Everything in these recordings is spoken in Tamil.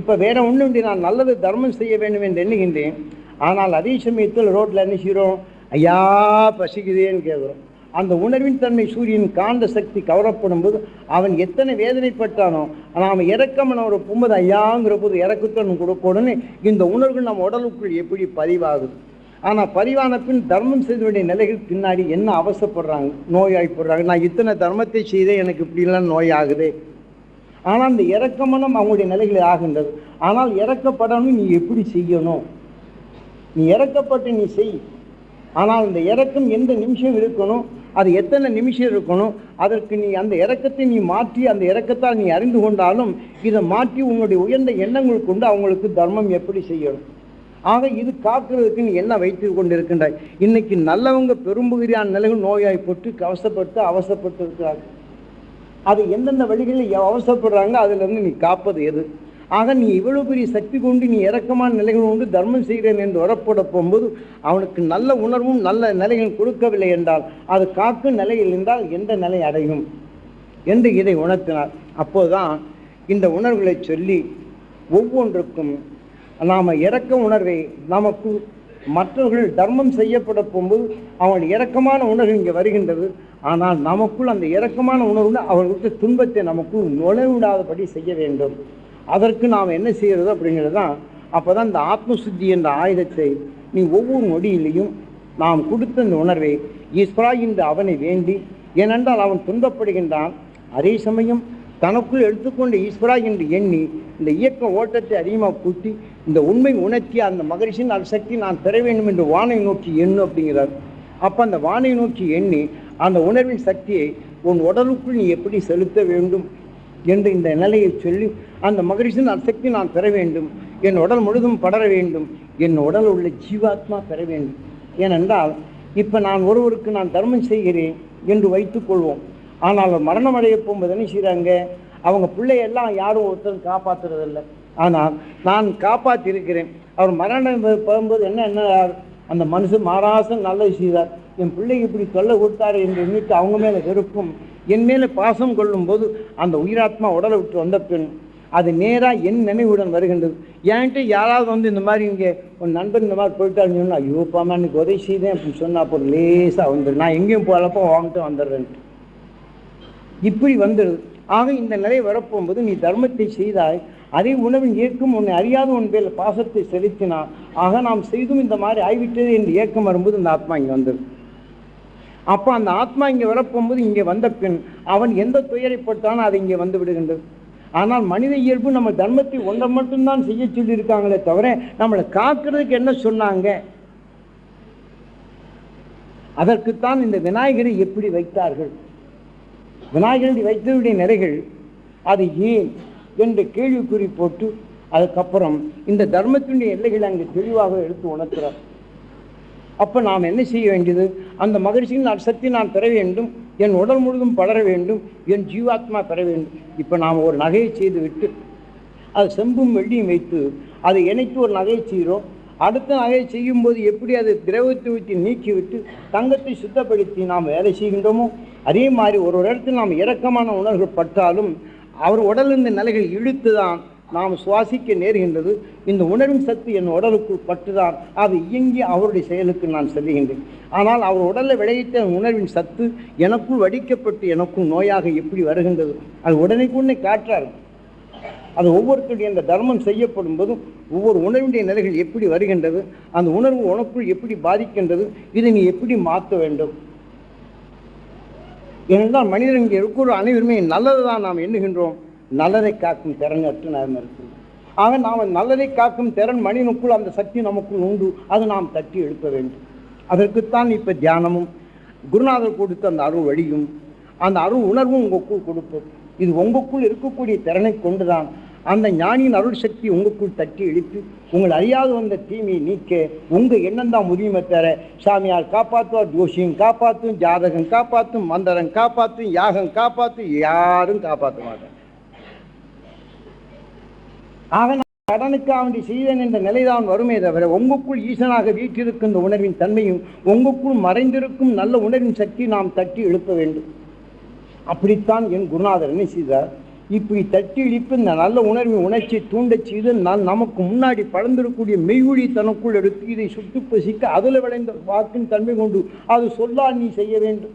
இப்போ வேற ஒன்றும் நான் நல்லது தர்மம் செய்ய வேண்டும் என்று எண்ணுகின்றேன். ஆனால் அதே சமயத்தில் ரோட்டில் என்ன செய்கிறோம்? ஐயா பசிக்குதேன்னு கேட்குறோம். அந்த உணர்வின் தன்மை சூரியன் காந்த சக்தி கவரப்படும் போது அவன் எத்தனை வேதனைப்பட்டானோ நாம் இறக்கம் ஒரு போகும்போது ஐயாங்கிற போது இறக்கத்தன் கொடுக்கணும்னு இந்த உணர்வு நம்ம உடலுக்குள் எப்படி பதிவாகுது? ஆனால் பதிவான பின் தர்மம் செய்த வேண்டிய நிலைகள் பின்னாடி என்ன அவசப்படுறாங்க நோயாய்ப்படுறாங்க நான் இத்தனை தர்மத்தை செய்தேன் எனக்கு இப்படிலாம் நோயாகுது. ஆனால் அந்த இறக்கமனம் அவங்களுடைய நிலைகளில் ஆகின்றது. ஆனால் இறக்கப்படணும் நீ எப்படி செய்யணும்? நீ இறக்கப்பட்டு நீ செய். ஆனால் இந்த இறக்கம் எந்த நிமிஷம் இருக்கணும்? அது எத்தனை நிமிஷம் இருக்கணும்? அதற்கு நீ அந்த இறக்கத்தை நீ மாற்றி அந்த இறக்கத்தால் நீ அறிந்து கொண்டாலும் இதை மாற்றி உங்களுடைய உயர்ந்த எண்ணங்கள் கொண்டு அவங்களுக்கு தர்மம் எப்படி செய்யணும்? ஆக இது காக்கிறதுக்கு நீ என்ன வைத்து கொண்டிருக்கின்றாய். இன்னைக்கு நல்லவங்க பெரும்பகுதியான நிலைகள் நோயாய்ப்பட்டு கவசப்பட்டு அவசப்பட்டு இருக்கிறார்கள். அது எந்தெந்த வழிகளில் அவசரப்படுறாங்க அதிலிருந்து நீ காப்பது எது? ஆக நீ இவ்வளோ பெரிய சக்தி கொண்டு நீ இறக்கமான நிலைகள் கொண்டு தர்மம் செய்கிறேன் என்று வரப்பட போகும்போது அவனுக்கு நல்ல உணர்வும் நல்ல நிலைகள் கொடுக்கவில்லை என்றால் அது காக்கும் நிலையில் இருந்தால் எந்த நிலை அடையும்? என்று இதை உணர்த்தினார். அப்போதுதான் இந்த உணர்வுகளை சொல்லி ஒவ்வொன்றுக்கும் நாம் இறக்க உணர்வை நமக்கு மற்றவர்கள் தர்மம் செய்யப்பட போகும்போது அவனுடைய இறக்கமான உணர்வு இங்கே வருகின்றது. ஆனால் நமக்குள் அந்த இறக்கமான உணர்வு அவர்களுக்கு துன்பத்தை நமக்குள் நுழைவிடாதபடி செய்ய வேண்டும். அதற்கு நாம் என்ன செய்கிறது அப்படிங்கிறது தான் அப்போ தான் இந்த ஆத்மசுத்தி என்ற ஆயுதத்தை நீ ஒவ்வொரு நொடியிலையும் நாம் கொடுத்த இந்த உணர்வை ஈஸ்வரா என்று அவனை வேண்டி ஏனென்றால் அவன் துன்பப்படுகின்றான். அதே சமயம் தனக்குள் எடுத்துக்கொண்ட ஈஸ்வரா என்று எண்ணி இந்த இயக்க ஓட்டத்தை அதிகமாக கூட்டி இந்த உண்மை உணர்த்தி அந்த மகரிஷின் அந்த சக்தி நான் பெற வேண்டும் என்று வானை நோக்கி எண்ணு அப்படிங்கிறார். அப்போ அந்த வானை நோக்கி எண்ணி அந்த உணர்வின் சக்தியை உன் உடலுக்குள் நீ எப்படி செலுத்த வேண்டும் என்று இந்த நிலையை சொல்லி அந்த மகரிஷின் அசக்தி நான் பெற வேண்டும் என் உடல் முழுதும் படர வேண்டும் என் உடல் உள்ள ஜீவாத்மா பெற வேண்டும். ஏனென்றால் இப்போ நான் ஒருவருக்கு நான் தர்மம் செய்கிறேன் என்று வைத்துக்கொள்வோம் ஆனால் மரணம் அடைய போகும்போது என்ன செய்கிறாங்க அவங்க பிள்ளையெல்லாம் யாரும் ஒருத்தர் காப்பாற்றுறதில்லை ஆனால் நான் காப்பாற்றியிருக்கிறேன். அவர் மரணம் போகும்போது என்ன என்ன அந்த மனுஷன் மாராசம் நல்லது செய்தார். என் பிள்ளைக்கு இப்படி தொல்லை கொடுத்தாரு என்று எண்ணிட்டு அவங்க மேலே வெறுப்பும் என் மேலே பாசம் கொள்ளும்போது அந்த உயிராத்மா உடலை விட்டு வந்த பெண் அது நேராக என் நினைவுடன் வருகின்றது. என்கிட்ட யாராவது வந்து இந்த மாதிரி இங்கே உன் நண்பன் இந்த மாதிரி போயிட்டாருன்னு சொன்னால் ஐயோ பாமா எனக்கு உதவி செய்தேன் அப்படின்னு சொன்னால் அப்போ லேசாக வந்துடு நான் எங்கேயும் போகலப்போ வாங்கிட்டு வந்துடுறேன்ட்டு. இப்படி வந்துடுது ஆக இந்த நிலை வரப்போகும்போது நீ தர்மத்தை செய்தாய் அதே உணவின் ஏற்கும் உன்னை அறியாத உன் பேர் பாசத்தை செலுத்தினான் ஆக நாம் செய்தும் இந்த மாதிரி ஆய்விட்டது என்று ஏக்கம் வரும்போது இந்த ஆத்மா இங்கே வந்தது. அப்போ அந்த ஆத்மா இங்கே வரப்போகும்போது இங்கே வந்த பின் அவன் எந்த துயரைப்பட்டானோ அது இங்கே வந்து விடுகின்றது. ஆனால் மனித இயல்பு நம்ம தர்மத்தை ஒன்றை மட்டும்தான் செய்ய சொல்லியிருக்காங்களே தவிர நம்மளை காக்கிறதுக்கு என்ன சொன்னாங்க? அதற்குத்தான் இந்த விநாயகரை எப்படி வைத்தார்கள்? விநாயகருடைய வைத்தவருடைய நிறைகள் அது ஏன் என்று கேள்விக்குறி போட்டு அதுக்கப்புறம் இந்த தர்மத்தினுடைய எல்லைகளை அங்கே தெளிவாக எடுத்து உணர்த்துறார். அப்போ நாம் என்ன செய்ய வேண்டியது? அந்த மகிழ்ச்சியின் நான் சக்தி நான் பெற வேண்டும் என் உடல் முழுதும் படர வேண்டும் என் ஜீவாத்மா பெற வேண்டும். இப்போ நாம் ஒரு நகையை செய்து விட்டு அது செம்பும் வெள்ளியும் வைத்து அதை இணைத்து ஒரு நகையை செய்கிறோம்? அடுத்த நகையை செய்யும்போது எப்படி அது திரவத்தை ஊற்றி நீக்கிவிட்டு தங்கத்தை சுத்தப்படுத்தி நாம் வேலை செய்கின்றோமோ அதே மாதிரி ஒரு ஒரு இடத்தில் நாம் இரக்கமான உணர்வுகள் பட்டாலும் அவர் உடலிருந்த நிலைகள் இழுத்து தான் நாம் சுவாசிக்க நேர்கின்றது. இந்த உணர்வின் சக்தி என் உடலுக்குள் பட்டுதான் அது இயங்கி அவருடைய செயலுக்கு நான் செல்லுகின்றேன். ஆனால் அவர் உடலில் விளைவித்த உணர்வின் சத்து எனக்குள் வடிக்கப்பட்டு எனக்குள் நோயாக எப்படி வருகின்றது? அது உடனே உடனே அது ஒவ்வொருத்தருடைய அந்த தர்மம் செய்யப்படும் போதும் ஒவ்வொரு உணர்வுடைய நிலைகள் எப்படி வருகின்றது அந்த உணர்வு உனக்குள் எப்படி பாதிக்கின்றது இதை நீ எப்படி மாற்ற வேண்டும்? ஏனென்றால் மனிதன் இங்கே இருக்கிற அனைவருமே நல்லது தான் நாம் எண்ணுகின்றோம். நல்லதை காக்கும் திறன் அற்று நாம் இருக்கிறோம். ஆக நாம் நல்லதை காக்கும் திறன் மனிதனுக்குள் அந்த சக்தி நமக்குள் உண்டு. அது நாம் தட்டி எழுப்ப வேண்டும். அதற்குத்தான் இப்போ தியானமும் குருநாதர் கொடுத்த அந்த அருள் வழியும் அந்த அருள் உணர்வும் உங்களுக்குள் கொடுப்பது இது உங்களுக்குள் இருக்கக்கூடிய திறனை கொண்டுதான். அந்த ஞானியின் அருள் சக்தி உங்களுக்குள் தட்டி இழுத்து உங்கள் அறியாது வந்த தீமையை நீக்க உங்கள் எண்ணம் தான் உரிமை தர சாமியார் காப்பாற்றுவார் ஜோஷியும் காப்பாற்றும் ஜாதகம் காப்பாற்றும் மந்திரம் காப்பாற்றும் யாகம் காப்பாற்றும் யாரும் காப்பாற்ற மாட்டாங்க ஆக நான் கடனுக்கு அவன் செய்தன் என்ற நிலைதான் வருமே தவிர உங்களுக்குள் ஈசனாக வீற்றிருக்கின்ற உணர்வின் தன்மையும் உங்களுக்குள் மறைந்திருக்கும் நல்ல உணர்வின் சக்தி நாம் தட்டி எழுப்ப வேண்டும். அப்படித்தான் என் குருநாதர் என்ன செய்தார்? இப்படி தட்டி இழிப்பு இந்த நல்ல உணர்வு உணர்ச்சி தூண்டச் செய்து நான் நமக்கு முன்னாடி பழந்திருக்கக்கூடிய மெய்வழி தனக்குள் எடுத்து இதை சுட்டு பசிக்க அதில் விளைந்த வாக்கின் தன்மை கொண்டு அது சொல்லால் நீ செய்ய வேண்டும்.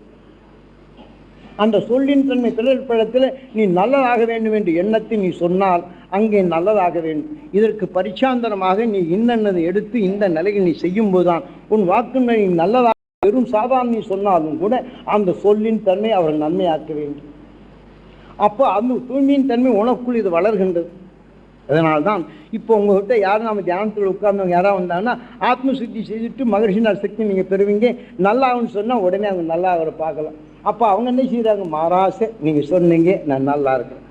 அந்த சொல்லின் தன்மை பிறப்பிடத்தில் நீ நல்லதாக வேண்டும் என்று எண்ணத்தை நீ சொன்னால் அங்கே நல்லதாக வேண்டும். இதற்கு பரிச்சாந்தரமாக நீ இன்னென்னதை எடுத்து இந்த நிலையில் நீ செய்யும் போதுதான் உன் வாக்கு நீ நல்லதாக வெறும் சாதாரண நீ சொன்னாலும் கூட அந்த சொல்லின் தன்மை அவர் நன்மையாக்க வேண்டும். அப்போ அந்த தூய்மையின் தன்மை உனக்குள் இது வளர்கின்றது. அதனால்தான் இப்போ உங்ககிட்ட யாரும் நம்ம தியானத்தில் உட்கார்ந்தவங்க யாராவது வந்தாங்கன்னா ஆத்ம சுத்தி செய்துட்டு மகர்ஷினால் சக்தி நீங்கள் பெறுவீங்க. நல்லாகும்னு சொன்னால் உடனே அவங்க நல்லா அவரை பார்க்கலாம். அப்போ அவங்க என்ன செய்கிறாங்க மாறாசை நீங்கள் சொன்னீங்க நான் நல்லா இருக்கிறேன்